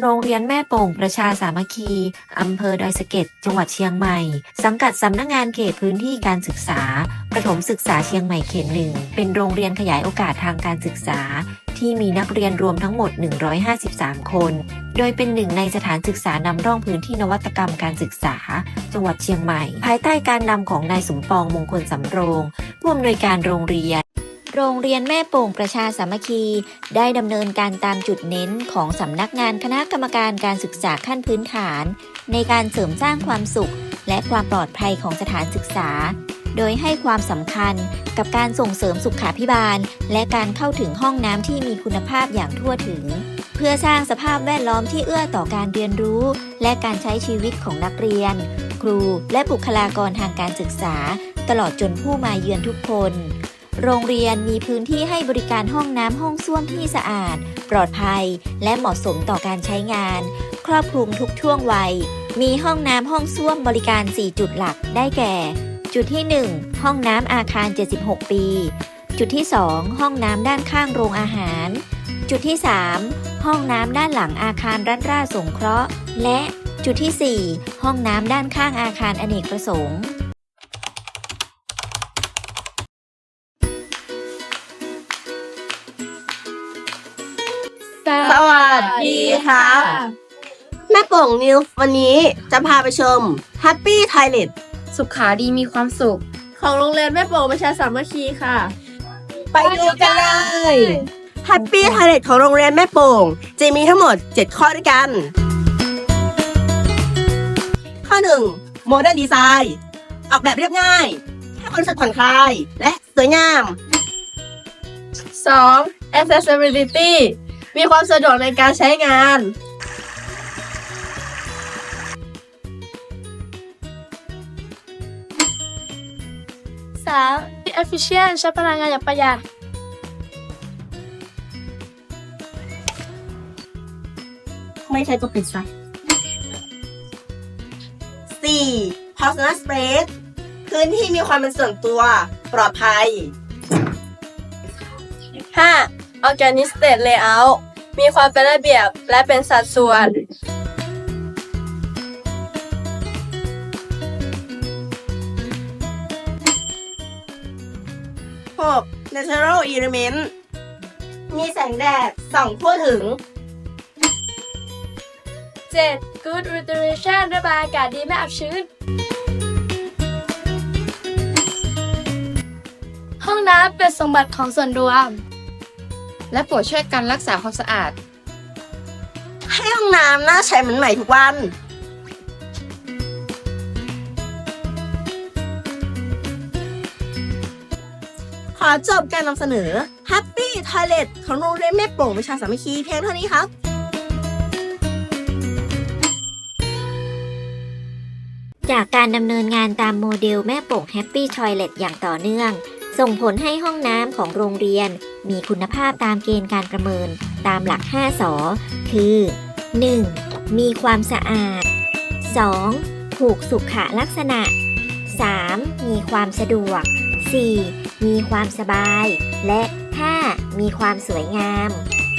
โรงเรียนแม่โป่งประชาสามัคคี อำเภอดอยสะเก็ด จังหวัดเชียงใหม่ สังกัดสำนักงานเขตพื้นที่การศึกษา ประถมศึกษาเชียงใหม่เขตหนึ่ง เป็นโรงเรียนขยายโอกาสทางการศึกษา ที่มีนักเรียนรวมทั้งหมด 153 คน โดยเป็นหนึ่งในสถานศึกษานำร่องพื้นที่นวัตกรรมการศึกษา จังหวัดเชียงใหม่ ภายใต้การนำของนายสมปองมงคลสำโรงผู้อำนวยการโรงเรียน โรงเรียนแม่โป่งประชาสามัคคี ได้ดำเนินการตามจุดเน้นของสำนักงานคณะกรรมการการศึกษาขั้นพื้นฐาน ในการเสริมสร้างความสุข และความปลอดภัยของสถานศึกษา โดยให้ความสำคัญกับการส่งเสริมสุขาพิบาล และการเข้าถึงห้องน้ำที่มีคุณภาพอย่างทั่วถึง เพื่อสร้างสภาพแวดล้อมที่เอื้อต่อการเรียนรู้ และการใช้ชีวิตของนักเรียน ครู และบุคลากรทางการศึกษา ตลอดจนผู้มาเยือนทุกคน โรงเรียนมีพื้นที่ให้บริการห้องน้ำห้องส้วมที่สะอาด ปลอดภัย และเหมาะสมต่อการใช้งาน ครอบคลุมทุกช่วงวัย มีห้องน้ำห้องส้วมบริการ 4 จุดหลักได้แก่ จุดที่ 1 ห้องน้ำอาคาร 76 ปี จุดที่ 2 ห้องน้ำด้านข้างโรงอาหาร จุดที่ 3 ห้องน้ำด้านหลังอาคารรัฐราสงเคราะห์ และจุดที่ 4 ห้องน้ำด้านข้างอาคารอเนกประสงค์ สวัสดีค่ะ แม่โป่งนิวส์วันนี้จะพาไปชม Happy Toilet สุขาดีมีความสุข ของโรงเรียนแม่โป่งประชาสามัคคีค่ะ ไปดูกันเลย Happy Toilet ของโรงเรียนแม่โป่ง จะมีทั้งหมด 7 ข้อด้วยกัน ข้อ 1 Modern Design ออกแบบเรียบง่ายให้คนรู้สึกผ่อนคลาย และสวยงาม 2. accessibility มีความสะดวกในการใช้งาน 3. efficient ใช้พลังงานอย่างประหยัด ไม่ใช่ตัวปิดซะ 4. Personal Space พื้นที่มีความเป็นส่วนตัว ปลอดภัย 5. Organized layout มีความเป็นระเบียบและเป็นสัดส่วน 6. Natural Element มีแสงแดดส่องทั่วถึง 7. good ventilation ระบายอากาศดีไม่อับชื้น ห้องน้ำเป็นสมบัติของส่วนรวม และโปรดช่วยกันรักษาความสะอาด ให้ห้องน้ำน่าใช้เหมือนใหม่ทุกวัน ขอจบการนำเสนอ Happy Toilet ของโรงเรียนแม่โป่งประชาสามัคคีเพียงเท่านี้ครับจากการดำเนินงานตามโมเดลแม่โป่ง Happy Toilet อย่างต่อเนื่อง ส่งผลให้ห้องน้ำของโรงเรียน มีคุณภาพตามเกณฑ์การประเมินตามหลัก 5สอคือ 1. มีความสะอาด 2. ถูกสุขลักษณะ 3. มีความสะดวก 4. มีความสบาย และ 5. มีความสวยงาม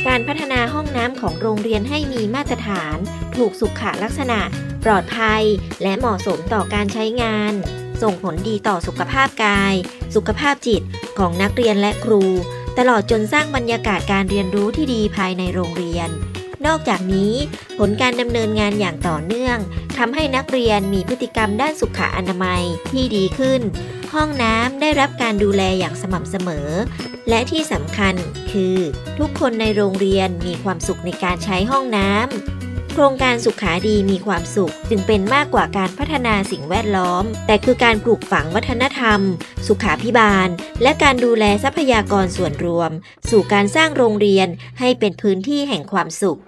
การพัฒนาห้องน้ำของโรงเรียนให้มีมาตรฐาน ถูกสุขลักษณะ ปลอดภัย และเหมาะสมต่อการใช้งาน ส่งผลดีต่อสุขภาพกาย สุขภาพจิตของนักเรียนและครู ตลอดจนสร้างบรรยากาศการเรียนรู้ที่ดีภายในโรงเรียน นอกจากนี้ผลการดำเนินงานอย่างต่อเนื่องทำให้นักเรียนมีพฤติกรรมด้านสุขอนามัยที่ดีขึ้น ห้องน้ำได้รับการดูแลอย่างสม่ำเสมอ และที่สำคัญคือ ทุกคนในโรงเรียนมีความสุขในการใช้ห้องน้ำ โครงการสุขาดีมีความสุข จึงเป็นมากกว่าการพัฒนาสิ่งแวดล้อม แต่คือการปลูกฝังวัฒนธรรม สุขาพิบาล และการดูแลทรัพยากรส่วนรวม สู่การสร้างโรงเรียนให้เป็นพื้นที่แห่งความสุข